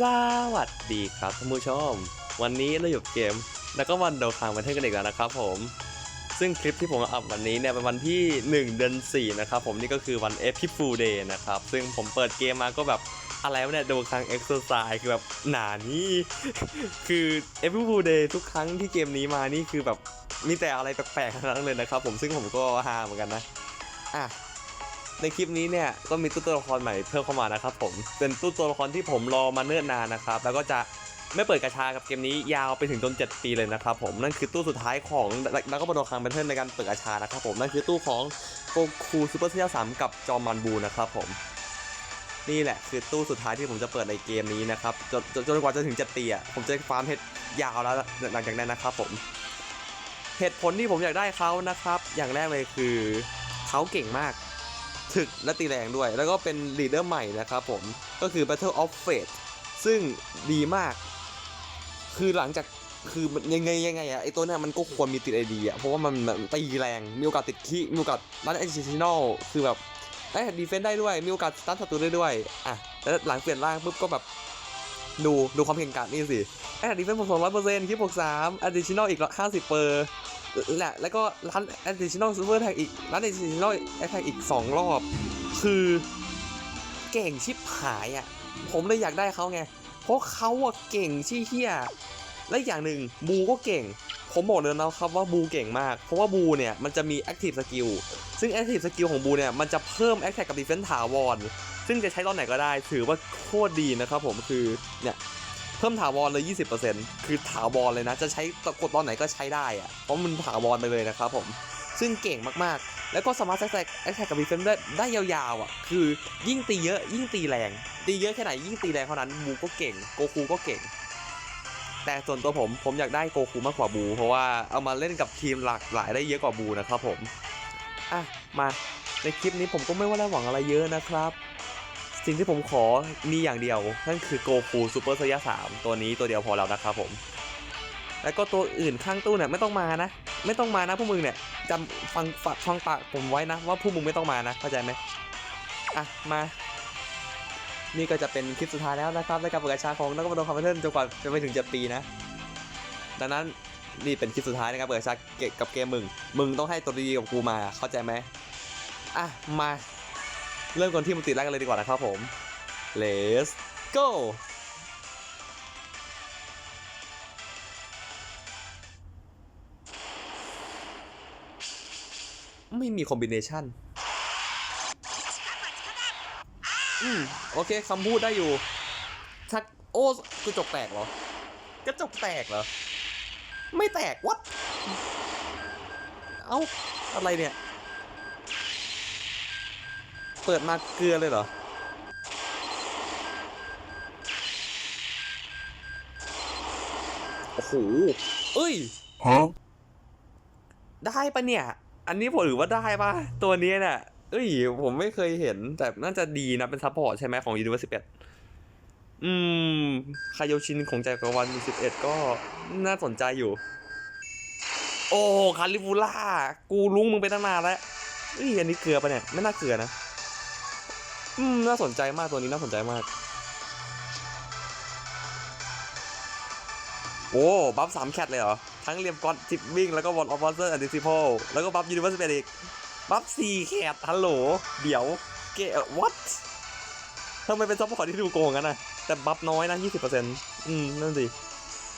สวัสดีครับท่านผู้ชม วันนี้เราอยู่กับเกม แล้วก็วันโดคางมาเทนกันอีกแล้วนะครับผม ซึ่งคลิปที่ผมอัพวันนี้เนี่ยเป็นวันที่ 1 เดือน4นะครับผมนี่ก็คือวัน e p i Full Day นะครับ ซึ่งผมเปิดเกมมาก็แบบอะไรวะเนี่ยโดคางเอ็กซ์ไซส์คือแบบหนานี่ คือ e p i Full Day ทุกครั้งที่เกมนี้มานี่คือแบบมีแต่อะไรแปลกๆทั้งนั้นเลยนะครับผมซึ่งผมก็ฮาเหมือนกันนะอะ ในคลิปนี้เนี่ยก็มีตู้ตัวละครใหม่เพิ่มเข้ามานะครับผมเป็นตู้ตัวละครที่ผมรอมาเนิ่นนานนะครับแล้วก็จะไม่เปิดกระชากับเกมนี้ยาวไปถึงจน 7 ปีเลยนะครับผมนั่นคือตู้สุดท้ายของแล้วก็บอลคังเป็นเทิร์นในการเปิดกระชานะครับผมนั่นคือตู้ของโกคูซูเปอร์เซียสามกับจอมันบูนะครับผมนี่แหละคือตู้สุดท้ายที่ผมจะเปิดในเกมนี้นะครับจนจนจนกว่าจะถึง7ปีอะผมจะฟาร์มเห็ดยาวแล้วหลังจากนั้นนะครับผมเหตุผลที่ผมอยากได้เขานะครับ อย่างแรกเลยคือเขาเก่งมาก ถึกและตีแรงด้วย แล้วก็เป็นลีดเดอร์ใหม่นะครับผม ก็คือ Battle of Fate ซึ่งดีมาก คือหลังจากคือยังไงยังไงอะไอตัวเนี้ยมันก็ควรมีติดไอดีอะเพราะว่ามันตีแรง มีโอกาสติดขี้มีโอกาสรันไอจิชินอลคือแบบไอ้ดีเฟนได้ด้วย มีโอกาสสตันศัตรูได้ด้วย อะ แล้วหลังเปลี่ยนร่างปุ๊บก็แบบ ดูดูความเก่งกาจนี่สิไอ้ดีเฟนผมสองร้อยเปอร์เซ็นต์คิดบวกสามอะดิชินอลอีกห้าสิบเปอร์แหละแล้วก็รัน additional super attack อีกรัน additional attack อีก2รอบ คือเก่งชิบหายอะ ผมเลยอยากได้เขาไง เพราะเขาอะเก่งชี้เฮียและอีกอย่างหนึ่งบูก็เก่ง ผมบอกเลยนะครับว่าบูเก่งมาก เพราะว่าบูเนี่ยมันจะมี active skill ซึ่ง active skill ของบูเนี่ยมันจะเพิ่ม attack กับ defense ถาวร ซึ่งจะใช้ตอนไหนก็ได้ ถือว่าโคตรดีนะครับผมคือเนี่ยเพิ่มถาวรเลย 20%คือถาวรเลยนะ จะใช้กดตอนไหนก็ใช้ได้อะเพราะมันถาวรไปเลยนะครับผม ซึ่งเก่งมากๆ แล้วก็สามารถแทรกแอคแท็กกับดีเฟนได้ได้ยาวๆอะ คือยิ่งตีเยอะยิ่งตีแรง ตีเยอะแค่ไหนยิ่งตีแรงเท่านั้น บูก็เก่ง โกคูก็เก่ง แต่ส่วนตัวผมผมอยากได้โกคูมากกว่าบู เพราะว่าเอามาเล่นกับทีมหลากหลายได้เยอะกว่าบูนะครับผม อะ มา ในคลิปนี้ผมก็ไม่ว่าได้หวังอะไรเยอะนะครับ สิ่งที่ผมขอมีอย่างเดียว นั่นคือโกคูซูเปอร์ไซยาสามตัวนี้ตัวเดียวพอแล้วนะครับผม แล้วก็ตัวอื่นข้างตู้เนี่ยไม่ต้องมานะ ไม่ต้องมานะพวกมึงเนี่ยจำฟังฟังฟังปากผมไว้นะ ว่าพวกมึงไม่ต้องมานะเข้าใจไหมอะมา นี่ก็จะเป็นคลิปสุดท้ายแล้วนะครับในการเปิดกระชาของนักบอลคอมเพลนจนกว่าจะไปถึง7ปีนะ ดังนั้นนี่เป็นคลิปสุดท้ายนการเปิดชาเกกับเกมมึง มึงต้องให้ตัวดีกับกูมาเข้าใจไหมอะมา เริ่มกันที่มันติแรกกันเลยดีกว่านะครับผม let's go ไม่มีคอมบิเนชันอืมโอเคคำพูดได้อยู่ชักโอ้กระจกแตกเหรอ กระจกแตกเหรอ ไม่แตกวัด เอ้า อะไรเนี่ย เปิดมาเกลือเลยเหรอ โอ้โห เอ้ย Huh? ได้ปะเนี่ย อันนี้ผมถือว่าได้ปะตัวนี้เนี่ยเอ้ย ผมไม่เคยเห็น แต่น่าจะดีนะ เป็นซัพพอร์ตใช่ไหมของ Universe 11อืม คาโยชินของจักรวาล11ก็น่าสนใจอยู่ โอ้ คาลิฟูล่า กูลุงมึงไปตั้งนานแล้วเอ้ย อันนี้เกลือปะเนี่ย ไม่น่าเกลือนะ อืมน่าสนใจมากตัวนี้น่าสนใจมาก โอ้บัฟสามแคทเลยเหรอ ทั้งเรียมกอนทิปวิ่งแล้วก็วอลออฟวอเซอร์อันดิซิโพแล้วก็บัฟยูนิเวอร์สเปอีกบัฟสี่แคทฮัลโหล เดี๋ยวเกะวัดทำไมเป็นซัพพอร์ตที่ดูโกงกันนะแต่บัฟน้อยนะยี่สิบเปอร์เซ็นต์อืม นั่นสิ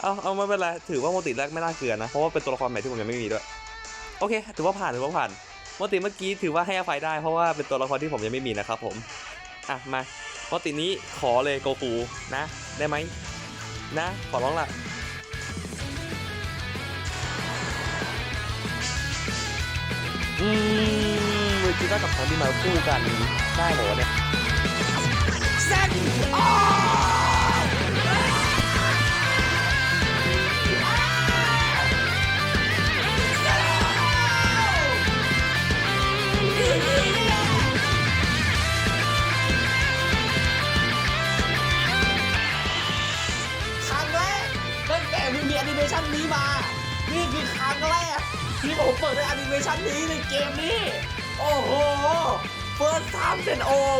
เอาเอาไม่เป็นไร ถือว่าโมติแรกไม่น่าเกลือนะ เพราะว่าเป็นตัวละครใหม่ที่ผมยังไม่มีด้วย โอเค ถือว่าผ่าน ถือว่าผ่าน มติเมื่อกี้ถือว่าให้อภัยได้เพราะว่าเป็นตัวละครที่ผมยังไม่มีนะครับผม อะมาโมตินี้ขอเลยโกคูนะ ได้ไหมนะ ขอร้องล่ะอืมเวจิต้ากับทองที่มาคู่กันได้หรอเนี่ยเซนอค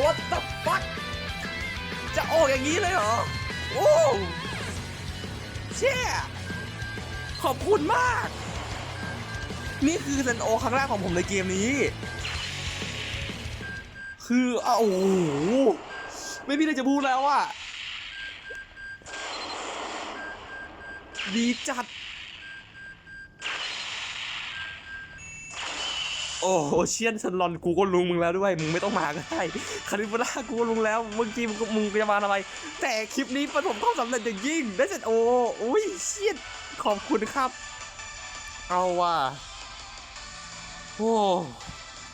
what the fuck จะโออกอย่างนี้เลยเหรอ โอ้เช่ขอบคุณมาก นี่คือเซนโอครั้งแรกของผมในเกมนี้ คืออ้าวโอ้โหไม่มีอะไรจะพูดแล้วอะดีจัด โอ้โหเชียนซันลอนกูก็ลุงมึงแล้วด้วย มึงไม่ต้องมาก็ได้คาริฟล่ากูก็ลุงแล้ว เมื่อกี้มึงก็มึงจะมาทำไม แต่คลิปนี้ประสบความสำเร็จอย่างยิ่งได้เสร็จโอ้อุ้ยเชียนขอบคุณครับ เอาว่ะโอ้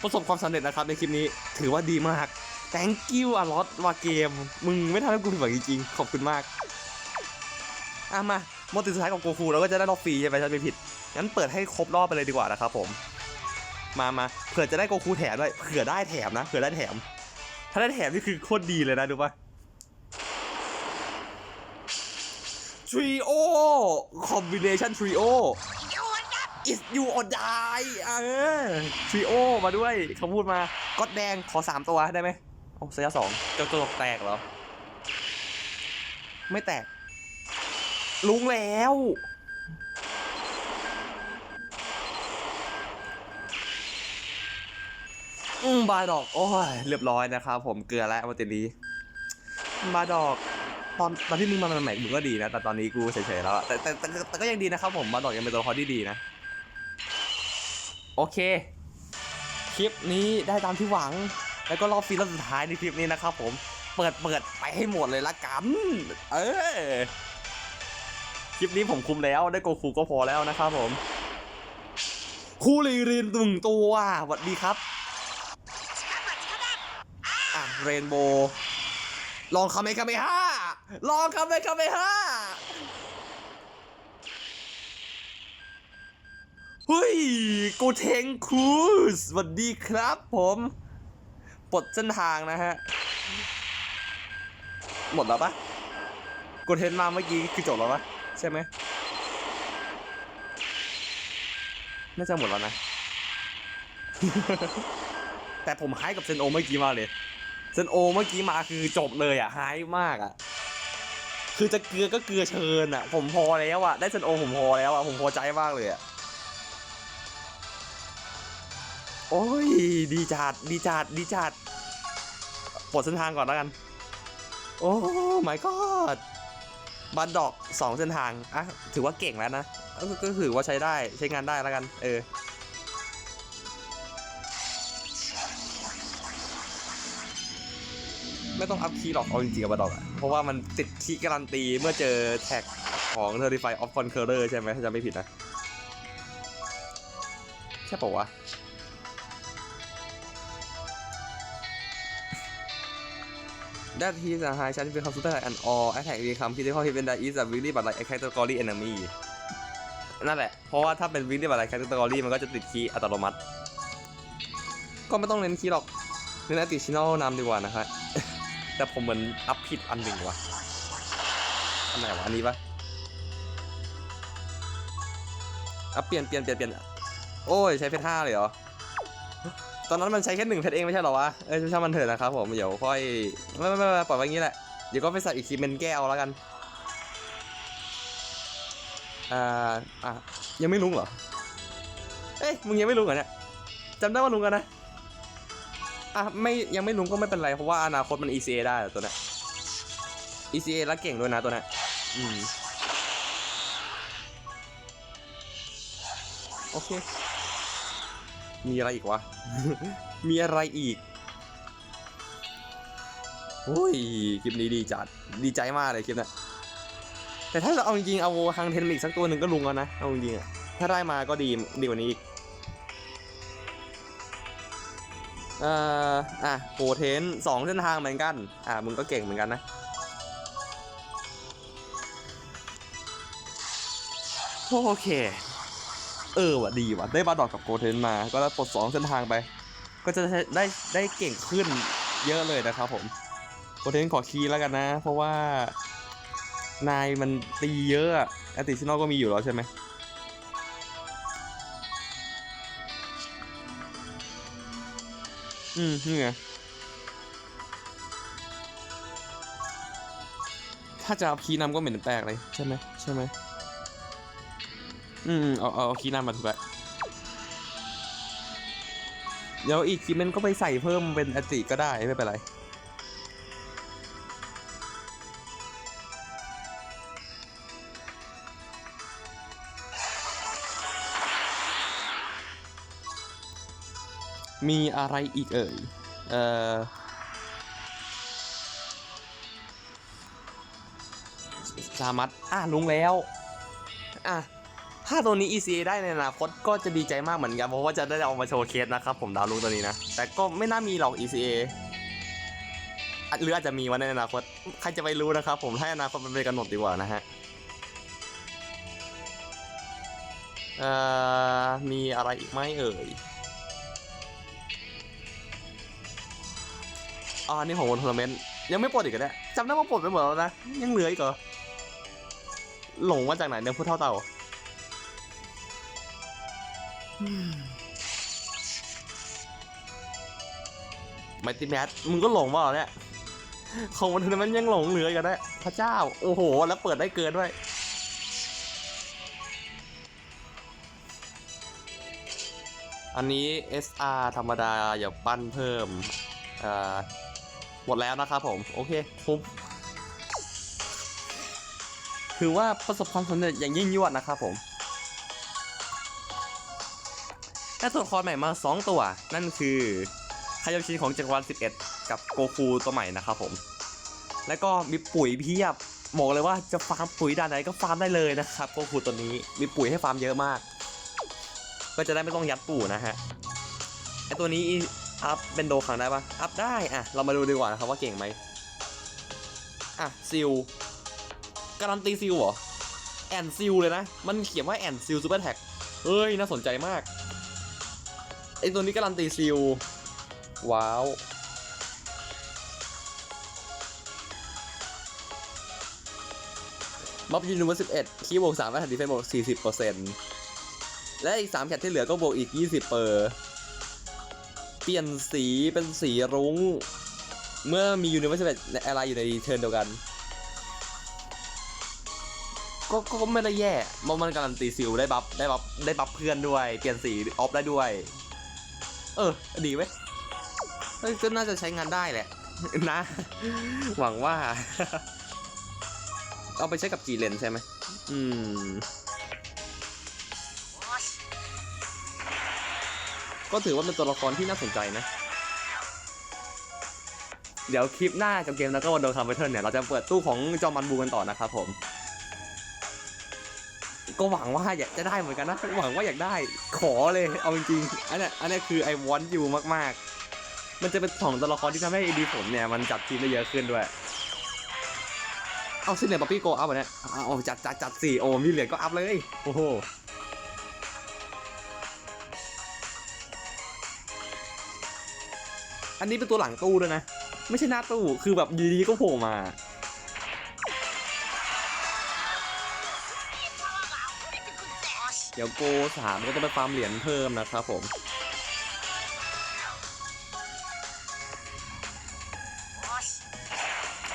ประสบความสำเร็จนะครับในคลิปนี้ถือว่าดีมาก thank you a lot ว่าเกม มึงไม่ทำให้กูผิดหวังจริงๆ ขอบคุณมาก อะมาโมติสุดท้ายของโกคูเราก็จะได้รอบฟรีใช่ไหมฉันไม่ผิด งั้นเปิดให้ครบรอบไปเลยดีกว่านะครับผม มามาเผื่อจะได้โกคูแถมด้วยเผื่อได้แถมนะเผื่อได้แถม ถ้าได้แถมนี่คือโคตรดีเลยนะดูป่ะทรีโอคอมบิเนชันทรีโอ is you or die เออทรีโอมาด้วยเขาพูดมาก็แดงขอสามตัวได้ไหมโอ้เสียสองเจ้าตัวแตกเหรอ ไม่แตกลุงแล้ว อืมบาดอก โอ้ยเรียบร้อยนะครับผมเกลือแล้วมาติลีบาดอก ตอนตอนที่มึงมาใหม่ๆมึงก็ดีนะ แต่ตอนนี้กูเฉยๆแล้วอะแต่แต่แต่แต่ก็ยังดีนะครับผมบาดอกยังเป็นตัวละครที่ดีนะ โอเค คลิปนี้ได้ตามที่หวัง แล้วก็รอบฟีรอบสุดท้ายในคลิปนี้นะครับผมเปิดเปิดไปให้หมดเลยละกัน เออคลิปนี้ผมคุมแล้วได้โกคูก็พอแล้วนะครับผม คูรีรินตึงตัวสวัสดีครับ เรนโบว์ลองคาเมคาเมฮ่าลองคาเมคาเมฮ่าเฮ้ยกูเทงคูสสวัสดีครับผมปลดเส้นทางนะฮะ หมดแล้วปะกูเทนมาเมื่อกี้คือจบแล้วปะใช่ไหมน่าจะหมดแล้วนะ แต่ผมไฮกับเซนโอเมื่อกี้มากเลย นโอเมื่อกี้มาคือจบเลยอะไฮมากอะ คือจะเกลือก็เกลือเชิญอะ ผมพอแล้วอะ ได้เซนโอผมพอแล้วอะ ผมพอใจมากเลยอะ โอ้ย ดีจัด ดีจัด ดีจัด ปลดเส้นทางก่อนแล้วกัน โอ้ my god บันดอกสองเส้นทาง อะ ถือว่าเก่งแล้วนะก็ก็ถือว่าใช้ได้ ใช้งานได้แล้วกัน เออ ไม่ต้องอัพคีย์หรอกเอาจริงๆกับบัตอกอะเพราะว่ามันติดคีย์การันตีเมื่อเจอแท็กของเทอร์ i f y of Conqueror ใช่ไหมถ้าจำไม่ผิดนะ ใช่ปะวะด้านที่จะหายชั้นเป็นคำสุดท้ายอันออแอทแท็กดีคำพี่ได้ข้อที่เป็นไดอีสวิลลี่บัตรไลท์แคตตากรีเอนนามีนั่นแหละ เพราะว่าถ้าเป็นวิลลี่บัตรไลท์แคตตากรีมันก็จะติดคีย์อัตโนมัติ ก็ไม่ต้องเน้นคีย์หรอกเน้นอติชิโนนำดีกว่านะครับ แต่ผมเหมือนอัพผิดอันหนึ่งวะอันไหนวะอันนี้ปะอัพเปลี่ยนเปลี่ยนเปลี่ยนเปลี่ยนโอ้ยใช้เพชรห้าเลยเหรอตอนนั้นมันใช้แค่หนึ่งเพชรเองไม่ใช่เหรอวะเอ้ยช่างมันเถอะนะครับผมเดี๋ยวค่อยไม่ไม่ไม่ไม่ปล่อยไว้อย่างนี้แหละเดี๋ยวก็ไปใส่อีกทีเป็นแก้วแล้วกันอ่าอะยังไม่ลุงเหรอเอ้ยมึงยังไม่ลุงเหรอเนี่ยจำได้ว่าลุงกันนะ อะไม่ยังไม่ลุงก็ไม่เป็นไร เพราะว่าอนาคตมัน ECA ได้ตัวเนี้ย ECA แล้วเก่งด้วยนะตัวเนี้ยอืมโอเค มีอะไรอีกวะ มีอะไรอีกโอ้ยคลิปนี้ดีจัด ดีใจมากเลยคลิปนี้แต่ถ้าเราเอาจริงเอาฮังเทนมิกสักตัวหนึ่งก็ลุงแล้วนะ เอาจริงอะถ้าได้มาก็ดีดีกว่านี้อีก เอ่ออะโหเทนสองเส้นทางเหมือนกัน อะมึงก็เก่งเหมือนกันนะโอเค เออว่ะดีว่ะ ได้บาดอกกับโกเทนมา ก็ได้ปลดสองเส้นทางไป ก็จะได้ได้เก่งขึ้นเยอะเลยนะครับผมโกเทนขอคีย์แล้วกันนะ เพราะว่านายมันตีเยอะอะแอติชินอลก็มีอยู่แล้วใช่ไหม อืมนี่ไงถ้าจะเอาคีย์นำก็เหม็นแปลกเลยใช่ไหมใช่ไหมอืมเอาเอาเอาคีย์น้ามาถูกแล้วเดี๋ยวอีกคลิปมันก็ไปใส่เพิ่มเป็นอติก็ได้ไม่เป็นไร มีอะไรอีกเอ่ย เอ่อ สามัดอะลุงแล้ว อะ ถ้าตัวนี้ ECA ได้ในอนาคตก็จะดีใจมากเหมือนกัน เพราะว่าจะได้เอามาโชว์เคสนะครับ ผมดาวลุงตัวนี้นะ แต่ก็ไม่น่ามีหรอก ECA หรืออาจจะมีวันในอนาคต ใครจะไปรู้นะครับผมให้อนาคตมันเป็นกำหนดดีกว่านะฮะ เอ่อ มีอะไรอีกไหมเอ่ย อ่านี่ของวันทัวร์นาเมนต์ยังไม่ปลดอีกเหรอเนี่ยจำได้ว่าปลดไปหมดแล้วนะ ยังเหลืออีกเหรอ หลงมาจากไหนเนี่ยผู้เท่าเต่าไมติแมทมึงก็หลงมาเหรอเนี่ยของวันทัวร์นาเมนต์ยังหลงเหลืออีกันได้พระเจ้า โอ้โห แล้วเปิดได้เกินด้วยอันนี้ SR ธรรมดาอย่าปั้นเพิ่มอ่า หมดแล้วนะครับผม โอเคคุ้มถือว่าประสบความสำเร็จอย่างยิ่งยวดนะครับผมและตัวละครใหม่มา 2 ตัว นั่นคือคายาชินของจักรวาล11 กับโกคูตัวใหม่นะครับผม แล้วก็มีปุ๋ยเพียบบอกเลยว่าจะฟาร์มปุ๋ยด้านไหนก็ฟาร์มได้เลยนะครับโกคูตัวนี้มีปุ๋ยให้ฟาร์มเยอะมาก ก็จะได้ไม่ต้องยัดปู่นะฮะไอตัวนี้ อัพเป็นโดขังได้ปะอัพได้อะเรามาดูดีกว่านะครับว่าเก่งไหมอะซิลการันตีซิลเหรอแอนซิลเลยนะ มันเขียนว่าแอนซิลซูเปอร์แท็กเฮ้ยน่าสนใจมากไอตัวนี้การันตีซิลว้าวม็อบยูนิเวอร์สิบเอ็ดคีย์บวกสามและแถมดีเฟนบวกสี่สิบเปอร์เซ็นต์และอีก3แคทที่เหลือก็บวกอีก20เปอร์ เปลี่ยนสีเป็นสีรุ้ง เมื่อมียูนิเวอร์สในอะไรอยู่ในเทิร์นเดียวกันก็ก็ก็ไม่ได้แย่มันมันการันตีซิลได้บัฟได้บัฟได้บัฟเพื่อนด้วย เปลี่ยนสีออฟได้ด้วย เออ ดีเว้ยเฮ้ยก็น่าจะใช้งานได้แหละ นะ หวังว่า เอาไปใช้กับจีเลนใช่ไหมอืม ก็ถือว่าเป็นตัวละครที่น่าสนใจนะ เดี๋ยวคลิปหน้ากับเกมแล้วก็วันโดนคัมเบอร์เทิร์นเนี่ย เราจะเปิดตู้ของจอมันบูกันต่อนะครับผม ก็หวังว่าอยากจะได้เหมือนกันนะ หวังว่าอยากได้ขอเลยเอาจริงๆอันนี้อันนี้คือไอวอนยูมากๆ มันจะเป็นสองตัวละครที่ทำให้ดีผมเนี่ยมันจับทีมได้เยอะขึ้นด้วยเอาซิเหลียป๊อปปี้โกอัพเนี่ยเอาจัดจัดจัดสี่โอ้มีเหรียญก็อัพเลย โอ้โห อันนี้เป็นตัวหลังตู้ด้วยนะ ไม่ใช่หน้าตู้คือแบบอยูดีๆก็โผล่มา เดี๋ยวโกสามก็ต้องไปฟาร์มเหรียญเพิ่มนะครับผม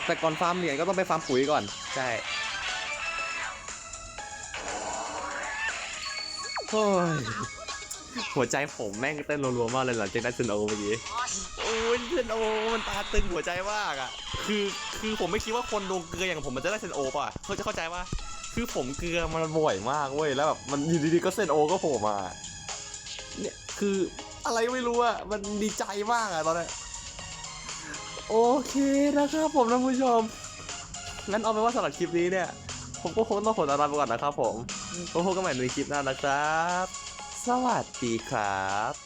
แต่ก่อนฟาร์มเหรียญก็ต้องไปฟาร์มปุ๋ยก่อน ใช่โอ้ยหัวใจผมแม่งเต้นรัวๆมากเลยหลังจากได้เซนโอเมื่อกี้ โอ้ยเซนโอมันตาตึงหัวใจมากอะ คือคือผมไม่คิดว่าคนดวงเกลืออย่างผมมันจะได้เซนโอป่ะเขาจะเข้าใจว่าคือผมเกลือมันบ่อยมากเว้ยแล้วแบบมันอยู่ดีๆก็เซนโอก็โผล่มาเนี่ยคืออะไรไม่รู้อะมันดีใจมากอะตอนนี้นโอเคนะครับผมท่านผู้ชมงั้นเอาเป็นว่าสำหรับคลิปนี้เนี่ยผมก็คงต้องขอลาไปก่อนนะครับผมพบกันใหม่ในคลิปหน้านะครับ สวัสดีครับ